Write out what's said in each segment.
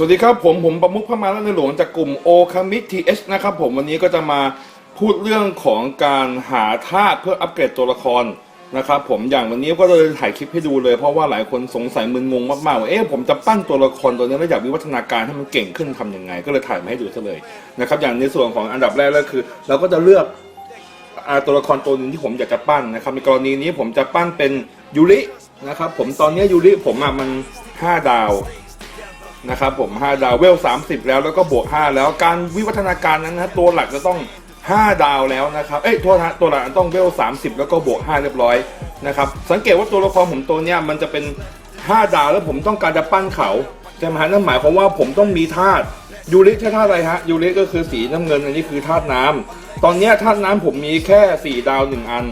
สวัสดีครับผมผมประมุขพระมาลในหลวงจากกลุ่มโอคามิทีเอชนะครับผมวันนี้ก็จะมาพูดเรื่องของการหาธาตุเพื่ออัปเกรดตัวละครนะครับผมอย่างวันนี้ก็เลยถ่ายคลิปให้ดูเลยเพราะว่าหลายคนสงสัยมึนงงมากๆว่าเอ๊ะผมจะปั้นตัวละครตัวนี้แล้วอยากวิวัฒนาการให้มันเก่งขึ้นทำยังไง ก็เลยถ่ายมาให้ดูซะเลยนะครับอย่างในส่วนของอันดับแรกก็คือ เราก็จะเลือกอตัวละครตัวหนึงที่ผมอยากจะปั้นนะครับในกรณีนี้ผมจะปั้นเป็นยูรินะครับผมตอนนี้ยูริผมอะมัน 5 ดาว นะครับผม 5 ดาวเวล 30 แล้วแล้วก็บวก 5 แล้วการวิวัฒนาการนั้นนะตัวหลักจะต้อง 5 ดาวแล้วนะครับเอ้ยโทษนะตัวหลักต้องเวล 30 แล้วก็บวก 5 เรียบร้อยนะครับสังเกตว่าตัวละครผมตัวเนี้ยมันจะเป็น 5 ดาวแล้วผมต้องการจะปั้นเขาใช่ไหมฮะนั่นหมายความว่าผมต้องมีธาตุยูริใช่ธาตุอะไรฮะยูริก็คือสีน้ำเงินอันนี้คือธาตุน้ำตอนนี้ธาตุน้ำผมมีแค่ 4 ดาว 1 อัน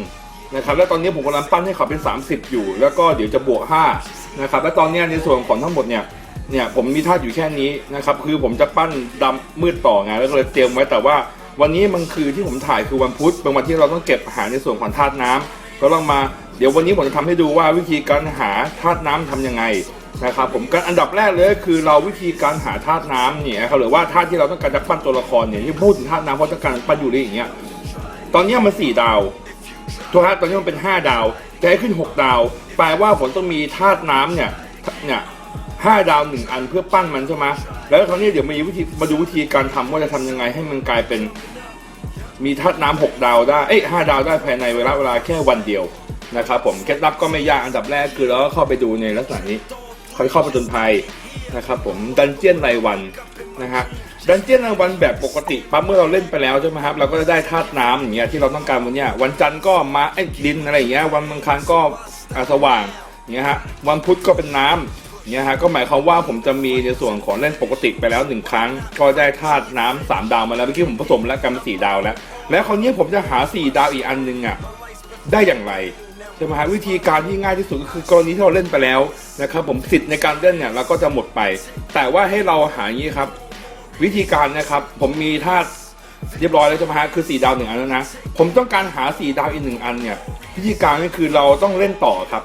นะครับแล้วตอนนี้ผมกำลังปั้นให้เขาเป็น 30 อยู่ แล้วก็เดี๋ยวจะบวก5นะครับแล้วตอนนี้ในส่วนของทั้งหมดเนี่ย เนี่ยผมมีธาตุอยู่แค่นี้นะครับคือผมจะปั้นดำมืดต่อไงแล้วก็เลยเตรียมไว้แต่ว่าวันนี้มันคือที่ผมถ่ายคือวันพุธเป็นวันที่เราต้องเก็บหาในส่วนของธาตุน้ำก็ลองมาเดี๋ยววันนี้ผมจะทำให้ดูว่าวิธีการหาธาตุน้ำทำยังไงนะครับผมการอันดับแรกเลยคือเราวิธีการหาธาตุน้ำเนี่ยครับหรือว่าธาตุที่เราต้องการจะปั้นตัวละครเนี่ยที่พูดถึงธาตุน้ำเพราะต้องการปั้นอยู่ได้อย่างเงี้ยตอนนี้มันสี่ดาวตัวฮะตอนนี้มันเป็นห้าดาวจะให้ขึ้นหกดาว แปลว่าผมต้องมีธาตุน้ำเนี่ยเนี่ย ห้าดาวหนึ่งอันเพื่อปั้นมันใช่ไหมแล้วคราวนี้เดี๋ยวมีวิธีมาดูวิธีการทำว่าจะทำยังไงให้มันกลายเป็น มีธาตุน้ำหกดาวได้เอ้ยห้าดาวได้ภายในเวลาเวลาแค่วันเดียวนะครับผมเคล็ดลับก็ไม่ยากอันดับแรกคือเราก็เข้าไปดูในลักษณะนี้ค่อยเข้าไปจนภัยนะครับผมดันเจียนรายวันนะฮะดันเจียนรายวันแบบปกติปั๊บเมื่อเราเล่นไปแล้วใช่ไหมครับเราก็จะได้ธาตุน้ำอย่างเงี้ยที่เราต้องการวันเนี้ยวันจันทร์ก็มาไอ้ดินอะไรอย่างเงี้ยวันอังคารก็อสว่างอย่างเงี้ยฮะวันพุธก็เป็นน้ำ เนี่ยฮะก็หมายความว่าผมจะมีในส่วนของเล่นปกติไปแล้วหนึ่งครั้ง ก็ได้ธาตุน้ำสามดาวมาแล้วเมื่อกี้ผมผสมแล้วกันเป็นสี่ดาวแล้ว แล้วคราวนี้ผมจะหาสี่ดาวอีกอันหนึงอะได้อย่างไรใช่ไหมฮะวิธีการที่ง่ายที่สุดก็คือกรณีที่เราเล่นไปแล้วนะครับผมสิทธิ์ในการเล่นเนี่ยเราก็จะหมดไป แต่ว่าให้เราหาอย่างนี้ครับ วิธีการนะครับผมมีธาตุเรียบร้อยแล้วใช่ไหมฮะคือสี่ดาวหนึ่งอันแล้วนะผมต้องการหาสี่ดาวอีกหนึ่งอันเนี่ยวิธีการก็คือเราต้องเล่นต่อครับ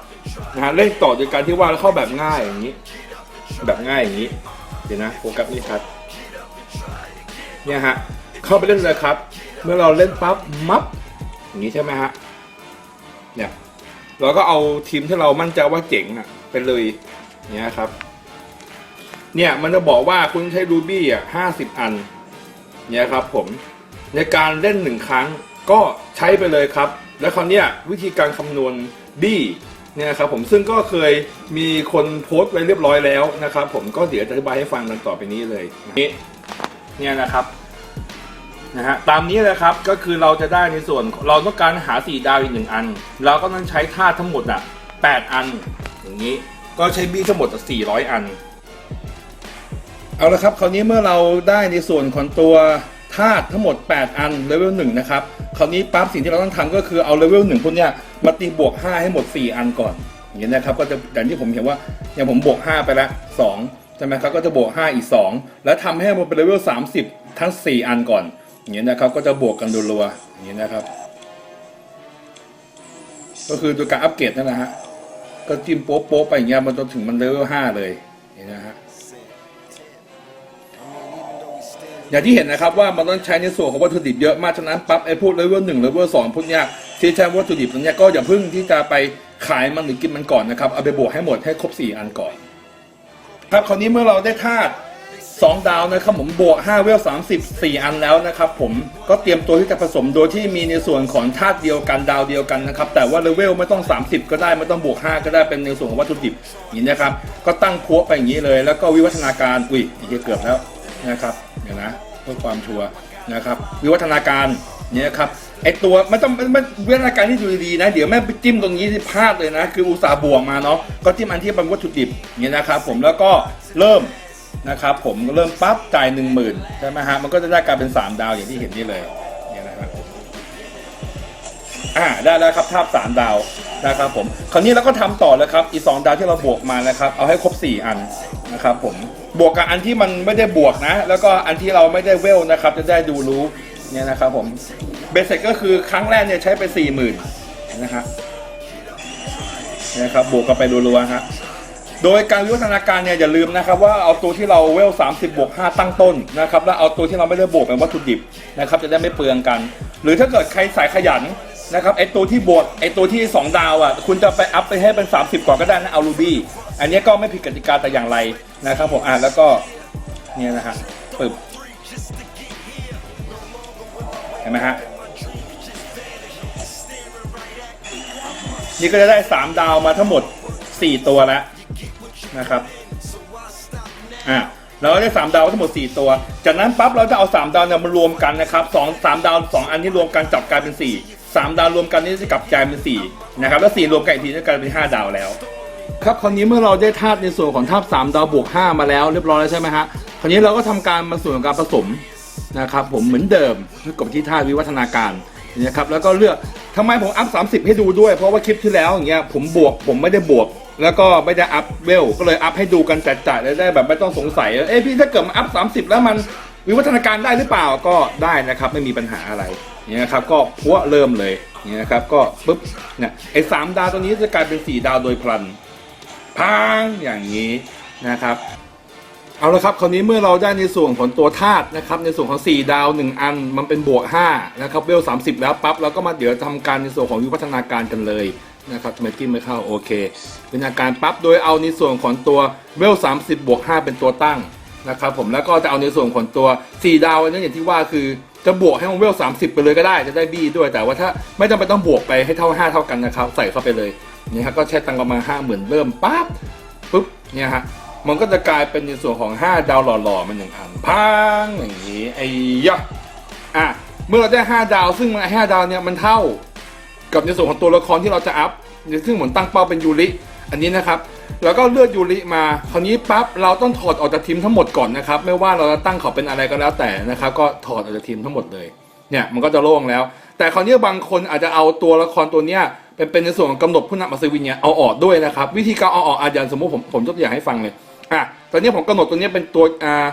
นะฮะเล่นต่อโดยการที่ว่าเราเข้าแบบง่ายอย่างนี้ แบบง่ายอย่างนี้ เดี๋ยวนะโฟกัสนี่ครับเนี่ยฮะเข้าไปเล่นเลยครับ เมื่อเราเล่นปั๊บมับอย่างนี้ใช่ไหมฮะเนี่ยเราก็เอาทีมที่เรามั่นใจว่าเจ๋งอะไปเลยเนี่ยครับ เนี่ยมันจะบอกว่าคุณใช้รูบี้อะห้าสิบอันเนี่ยครับผมในการเล่นหนึ่งครั้งก็ใช้ไปเลยครับ แล้วคราวเนี้ยวิธีการคำนวณบี้ เนี่ยครับผมซึ่งก็เคยมีคนโพสต์ไว้เรียบร้อยแล้วนะครับ ผมก็เดี๋ยวจะอธิบายให้ฟังกันต่อไปนี้เลยนี่เนี่ยนะครับนะฮะตามนี้เลยครับก็คือเราจะได้ในส่วนเราต้องการหาสี่ดาวอีกหนึ่งอัน เราก็ต้องใช้ธาทั้งหมดอะแปดอัน อย่างนี้ก็ใช้บี้ทั้งหมดสี่ร้อยอัน เอาละครับ คราวนี้เมื่อเราได้ในส่วนของตัว ธาตุทั้งหมด 8 อันเลเวล1นะครับคราวนี้ปั๊บสิ่งที่เราต้องทำก็คือเอาเลเวล1พวกเนี้ยมาตีบวก 5 ให้หมด 4 อันก่อนอย่างนี้นะครับก็จะอย่างที่ผมเห็นว่าอย่างผมบวก 5 ไปล้ว2ใช่ไหมครับก็จะบวก 5 อีก 2 แล้วทำให้มันเป็นเลเวล30 ทั้ง 4 อันก่อนอย่างนี้นะครับก็จะบวกกันรัวๆอย่างนี้นะครับ ก็คือตัวการอัปเกรดนั่นแหละฮะก็จิ้มโป๊ะๆไปอย่างเงี้ยมันจนถึงมันเลเวล5เลยอย่างนี้นะฮะ อย่างที่เห็นนะครับว่ามันต้องใช้ในส่วนของวัตถุดิบเยอะมากฉะนั้นปั๊บไอ้พวกเลเวลหนึ่งเลเวลสองพวกเนี้ยที่ใช้วัตถุดิบตรงเนี้ยก็อย่าเพิ่งที่จะไปขายมันหรือกินมันก่อนนะครับเอาไปบวกให้หมดให้ครบ 4 อันก่อน ครับคราวนี้เมื่อเราได้ธาตุ2ดาวนะครับผมบวก5เวล30 4 อันแล้วนะครับผมก็เตรียมตัวที่จะผสมโดยที่มีในส่วนของธาตุเดียวกันดาวเดียวกันนะครับแต่ว่าเลเวลไม่ต้อง 30 ก็ได้ไม่ต้องบวก 5 ก็ได้เป็นในส่วนของวัตถุดิบอย่างนี้นะครับ ก็ตั้งพัวไปอย่างนี้เลย แล้วก็วิวัฒนาการอุ้ยเกือบแล้ว นะครับเดี๋ยวนะเพื่อความชัวร์นะครับวิวัฒนาการเนี่ยครับไอตัวไม่ต้องไม่ไม่วิวัฒนาการที่ดูดีๆนะ เดี๋ยวแม่ไปจิ้มตรงนี้ที่พลาดเลยนะ คืออุตสาห์บวกมาเนาะก็จิ้มอันที่เป็นวัตถุดิบเนี่ยนะครับผมแล้วก็เริ่มนะครับผมเริ่มปั๊บจ่ายหนึ่งหมื่นใช่ไหมฮะมันก็จะได้กลายเป็น 3 ดาวอย่างที่เห็นนี่เลยเนี่ยนะครับอ่าได้แล้วครับภาพสามดาวนะครับผมคราวนี้เราก็ทำต่อเลยครับอีกสองดาวที่เราบวกมานะครับเอาให้ครบสี่อันนะครับผม บวกกับอันที่มันไม่ได้บวกนะ แล้วก็อันที่เราไม่ได้เวลนะครับ จะได้ดูรู้เนี่ยนะครับผมเบสิกก็คือครั้งแรกเนี่ยใช้ไปสี่หมื่นนะครับนี่ยครับบวกกันไปรัวๆฮะโดยการวิวัฒนาการเนี่ยอย่าลืมนะครับว่าเอาตัวที่เราเวล 30บวก5ตั้งต้นนะครับแล้วเอาตัวที่เราไม่ได้บวกเป็นวัตถุดิบนะครับจะได้ไม่เปลืองกัน หรือถ้าเกิดใครสายขยัน นะครับไอตัวที่บวกไอตัวที่2ดาวอะคุณจะไปอัพไปให้เป็น 30ก่อนก็ได้นะเอารูบี้อันนี้ก็ไม่ผิดกติกาแต่อย่างไรนะครับผมอะแล้วก็เนี่ยนะฮะปึบเห็นไหมฮะนี่ก็จะได้ 3 ดาวมาทั้งหมด 4 ตัวแล้วนะครับอ่าเราก็ได้ 3 ดาวทั้งหมด 4 ตัว จากนั้นปั๊บเราจะเอา 3 ดาวเนี่ยมารวมกันนะครับ2 3ดาว 2 อันที่รวมกันจับกลายเป็น 4 3ดาวรวมกันนี่จะกลับกลายเป็น4นะครับแล้ว4รวมกันอีกทีจะกลายเป็น5ดาวแล้ว ครับคราวนี้เมื่อเราได้ธาตุในส่วนของธาตุ3ดาวบวก5มาแล้วเรียบร้อยแล้วใช่ไหมฮะคราวนี้เราก็ทำการมาส่วนของการผสมนะครับผมเหมือนเดิมกับที่ธาตุวิวัฒนาการนะครับแล้วก็เลือกทำไมผมอัพ30 ให้ดูด้วย เพราะว่าคลิปที่แล้วอย่างเงี้ยผมบวกผมไม่ได้บวก แล้วก็ไม่ได้อัพเวลก็เลยอัพให้ดูกันจัดๆเลยได้แบบไม่ต้องสงสัยเอ้พี่ถ้าเกิดมาอัพ30 แล้วมัน วิวัฒนาการได้หรือเปล่าก็ได้นะครับไม่มีปัญหาอะไรเนี่ยนะครับก็พัวเริ่มเลยเนี่ยนะครับก็ปุ๊บเนี่ยไอ้สามดาวตัวนี้จะกลายเป็นสี่ดาวโดยพลันพังอย่างนี้นะครับ เอาละครับคราวนี้เมื่อเราได้ในส่วนของตัวธาตุนะครับ ในส่วนของ 4 ดาว 1 อันมันเป็นบวก5นะครับเวล30 แล้วปั๊บเราก็มาเดี๋ยวทำการในส่วนของวิวัฒนาการกันเลยนะครับทำไมจิ้มไม่เข้าโอเควิวัฒนาการปั๊บโดยเอาในส่วนของตัวเวล30 บวก 5 เป็นตัวตั้ง นะครับผมแล้วก็จะเอาในส่วนของตัว 4 ดาวอันนั้นอย่างที่ว่าคือจะบวกให้มันเวล 30 ไปเลยก็ได้จะได้บี้ด้วยแต่ว่าถ้าไม่จำเป็นต้องบวกไปให้เท่า 5 เท่ากันนะครับ ใส่เข้าไปเลยนี่ครับก็ใช้ตังค์ประมาณ5 0,000เริ่มปั๊บปุ๊บเนี่ยฮะมันก็จะกลายเป็นในส่วนของ 5 ดาวหล่อๆมันหนึ่งอันพังอย่างนี้ไอ้ยะอะเมื่อเราได้ 5 ดาว ซึ่งมัน5ดาวเนี่ยมันเท่า กับในส่วนของตัวละครที่เราจะอัพซึ่งเหมือนตั้งเป้าเป็นยูริอันนี้นะครับ แล้วก็เลือกยูริมาคราวนี้ปั๊บเราต้องถอดออกจากทีมทั้งหมดก่อนนะครับ ไม่ว่าเราจะตั้งเขาเป็นอะไรก็แล้วแต่นะครับ ก็ถอดออกจากทีมทั้งหมดเลยเนี่ยมันก็จะโล่งแล้ว แต่คราวนี้บางคนอาจจะเอาตัวละครตัวเนี้ยเป็นเป็นในส่วนของกำหนดผู้นำอัศวินเนี่ยเอาออกด้วยนะครับ วิธีการเอาออกอาจารย์สมมติผมผมยกตัวอย่างให้ฟังเลยอะตอนนี้ผมกำหนดตัวนี้เป็นตัวอ่า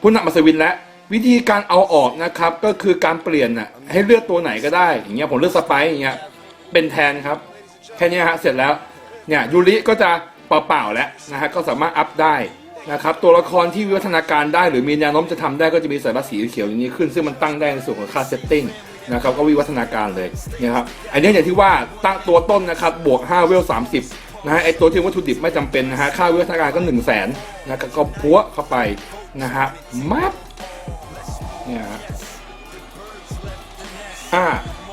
ผู้นำอัศวินแล้ววิธีการเอาออกนะครับก็คือการเปลี่ยนน่ะให้เลือกตัวไหนก็ได้อย่างเงี้ยผมเลือกสไปอย่างเงี้ยเป็นแทนครับแค่นี้ฮะเสร็จแล้ว เนี่ยยูริก็จะเปล่าๆแล้วนะฮะก็สามารถอัพได้นะครับตัวละครที่วิวัฒนาการได้หรือมีแนวโน้มจะทำได้ก็จะมีสายรัดสีเขียวอย่างนี้ขึ้น ซึ่งมันตั้งได้ในส่วนของค่าเซตติ้งนะครับก็วิวัฒนาการเลยนะครับอันนี้อย่างที่ว่าตั้งตัวต้นนะครับบวก5เวล30นะฮะไอตัวที่วัตถุดิบไม่จำเป็นนะฮะค่าวิวัฒนาการก็ 1 0 0 0 0แสนนะครับก็พัวเข้าไปนะฮะมับเนี่ย อ่า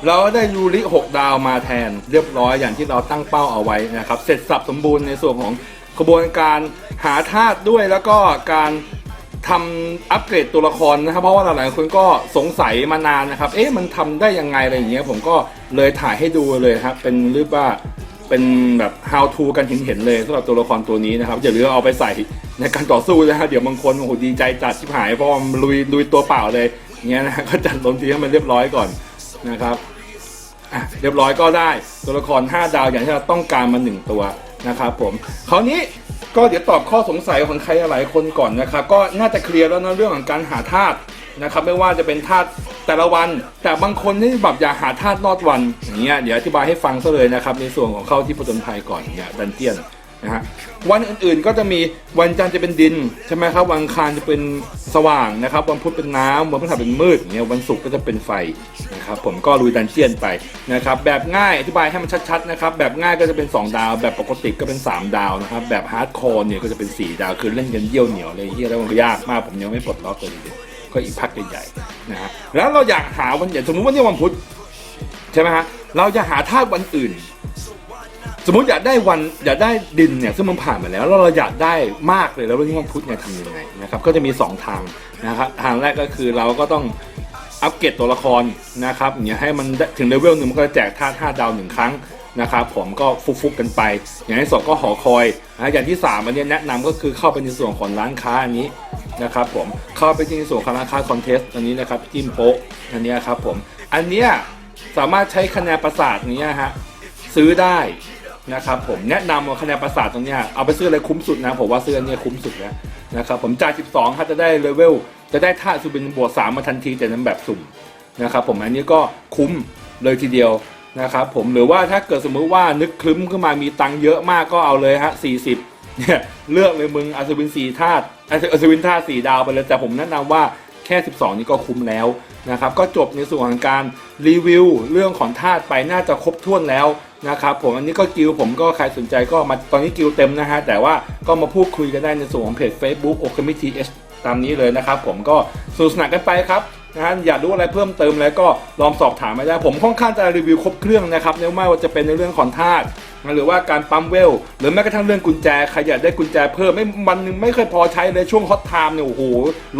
เราได้ยูริ6 ดาวมาแทนเรียบร้อยอย่างที่เราตั้งเป้าเอาไว้นะครับ เสร็จสับสมบูรณ์ในส่วนของกระบวนการหาธาตุด้วยแล้วก็การทำอัปเกรดตัวละครนะครับ เพราะว่าหลายๆคนก็สงสัยมานานนะครับ เอ๊ะมันทำได้ยังไงอะไรอย่างเงี้ยผมก็เลยถ่ายให้ดูเลยครับเป็นรูปว่าเป็นแบบ how to กันเห็นเห็นๆเลยสำหรับตัวละครตัวนี้นะครับอย่าลืมเอาไปใส่ในการต่อสู้นะฮะเดี๋ยวบางคนโอ้โหดีใจจัดชิบหายเพราะว่ามันลุยลุยตัวเปล่าเลยเงี้ยนะก็จัดลงทีให้มันเรียบร้อยก่อน นะครับเรียบร้อยก็ได้ตัวละคร 5 ดาวอย่างที่เราต้องการมา 1 ตัวนะครับผมคราวนี้ก็เดี๋ยวตอบข้อสงสัยของใครหลายคนก่อนนะครับ ก็น่าจะเคลียร์แล้วนะเรื่องของการหาธาตุนะครับไม่ว่าจะเป็นธาตุแต่ละวัน แต่บางคนที่แบบอยากหาธาตุนอดวันอย่างเงี้ยเดี๋ยวอธิบายให้ฟังซะเลยนะครับในส่วนของเข้าที่ผจญภัยก่อนอย่างเงี้ยดันเจียน นะฮะวันอื่นๆก็จะมีวันจันทร์จะเป็นดินใช่ไหมครับวันอังคารจะเป็นสว่างนะครับ วันพุธเป็นน้ำวันพฤหัสเป็นมืดเงี้ยวันศุกร์ก็จะเป็นไฟนะครับผมก็ลุยดันเจียนไปนะครับแบบง่ายอธิบายให้มันชัดๆนะครับแบบง่ายก็จะเป็น 2 ดาว แบบปกติก็เป็น 3 ดาวนะครับแบบฮาร์ดคอร์เนี่ยก็จะเป็น 4 ดาวคือเล่นกันเยี่ยวเหนียวเลยเฮียแล้วมันก็ยากมากผมยังไม่ปลดล็อกเลยเดียวก็อีกพักใหญ่ๆนะฮะแล้วเราอยากหาวันอย่างสมมติว่าเนี่ยวันพุธใช่ไหมฮะเราจะหาธาตุวันอื่น สมมติอยากได้วันอยากได้ดินเนี่ยซึ่งมันผ่านมาแล้วแล้วเราอยากได้มากเลยแล้ววันนี้วันพุธเนี่ยทำยังไงนะครับก็จะมี 2 ทางนะครับทางแรกก็คือเราก็ต้องอัปเกรดตัวละครนะครับเนี่ยให้มันถึงเลเวลหนึ่งมันก็จะแจกธาตุ5ดาวหนึ่งครั้งนะครับผมก็ฟุกๆกันไป อย่างที่สองก็หอคอยนะอย่างที่สามอันเนี้ยแนะนำก็คือเข้าไปในส่วนของร้านค้าอันนี้นะครับผมเข้าไปในส่วนของร้านค้าคอนเทสต์อันนี้นะครับจิ้มโป๊ะอันเนี้ยครับผมอันเนี้ยสามารถใช้คะแนนประสาทเนี้ยฮะซื้อได้ นะครับผมแนะนำว่าคะแนนประสาทตรงเนี้ยเอาไปซื้ออะไรคุ้มสุดนะผมว่าซื้ออันเนี้ยคุ้มสุดแล้วนะครับผมจ่าย 12ครับจะได้เลเวลจะได้ท่าซูบินบวก3มาทันทีแต่นั้นแบบสุ่มนะครับผมอันนี้ก็คุ้มเลยทีเดียวนะครับผมหรือว่าถ้าเกิดสมมุติว่านึกคลึ้มขึ้นมามีตังเยอะมากก็เอาเลยฮะ 40เนี่ยเลือกเลยมึงอัศวินสี่ธาตุอัศวินธาตุสี่ดาวไปเลยแต่ผมแนะนำว่าแค่ 12 นี้ก็คุ้มแล้วนะครับก็จบในส่วนของการรีวิวเรื่องของธาตุไปน่าจะครบถ้วนแล้ว นะครับผมอันนี้ก็กิวผมก็ใครสนใจก็มาตอนนี้กิวเต็มนะฮะแต่ว่าก็มาพูดคุยกันได้ในส่วนของเพจ Facebook o k a m i t h ตามนี้เลยนะครับผมก็สนุกสนานกันไปครับนะฮะอยากรู้อะไรเพิ่มเติมแล้วก็ลองสอบถามมาได้ ผมค่อนข้างจะรีวิวครบเครื่องนะครับไม่ว่าจะเป็นในเรื่องของธาตุ หรือว่าการปั๊มเวล หรือแม้กระทั่งเรื่องกุญแจใครอยากได้กุญแจเพิ่มไม่วันหนึงไม่เคยพอใช้เลยช่วงฮอตไทม์เนี่ยโอ้โห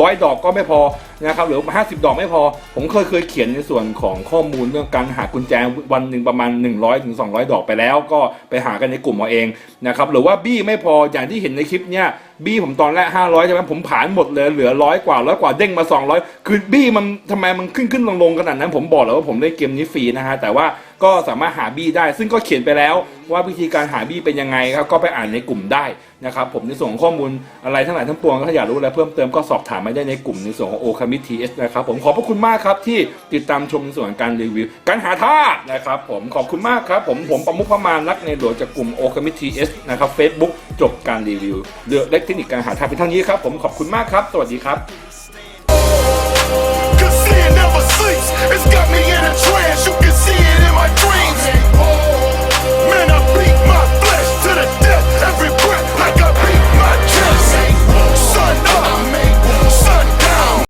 ร้อยดอกก็ไม่พอนะครับหรือห้าสิบดอกไม่พอ ผมเคยเคยเขียนในส่วนของข้อมูลเรื่องการหากุญแจวันหนึ่งประมาณ 100ถึง200ดอกไปแล้วก็ไปหากันในกลุ่มเอาเองนะครับหรือว่าบี้ไม่พออย่างที่เห็นในคลิปเนี่ยบี้ผมตอนแรก 500ใช่ไหมผมผ่านหมดเลยเหลือร้อยกว่าร้อยกว่าเด้งมา 200 คือบี้มันทำไมมันขึ้นขึ้นลงลงขนาดนั้น ผมบอกแล้วว่าผมได้เกมนี้ฟรีนะฮะแต่ว่าก็สามารถหาบี้ได้ ซึ่งก็เขียนไปแล้วว่าวิธีการหาบี้เป็นยังไงครับก็ไปอ่านในกลุ่มได้นะครับผมในส่วนของข้อมูลอะไรทั้งหลายทั้งปวงถ้าอยากรู้อะไรเพิ่มเติมก็สอบถามมาได้ในกลุ่มในส่วนของโอคามิทีเอสนะครับผมขอบพระคุณมากครับที่ติดตามชมในส่วนการรีวิว การหาท่านะครับผมขอบคุณมากครับผมผมประมุขพมานรักในหลวงจากกลุ่มโอคามิทีเอสนะครับเฟซบุ๊กจบการรีวิวเลือกเล็กเทคนิคการหาท่าเป็นเท่านี้ครับผมขอบคุณมากครับ สวัสดีครับ Cause sin never sleeps. It's got me in a trance.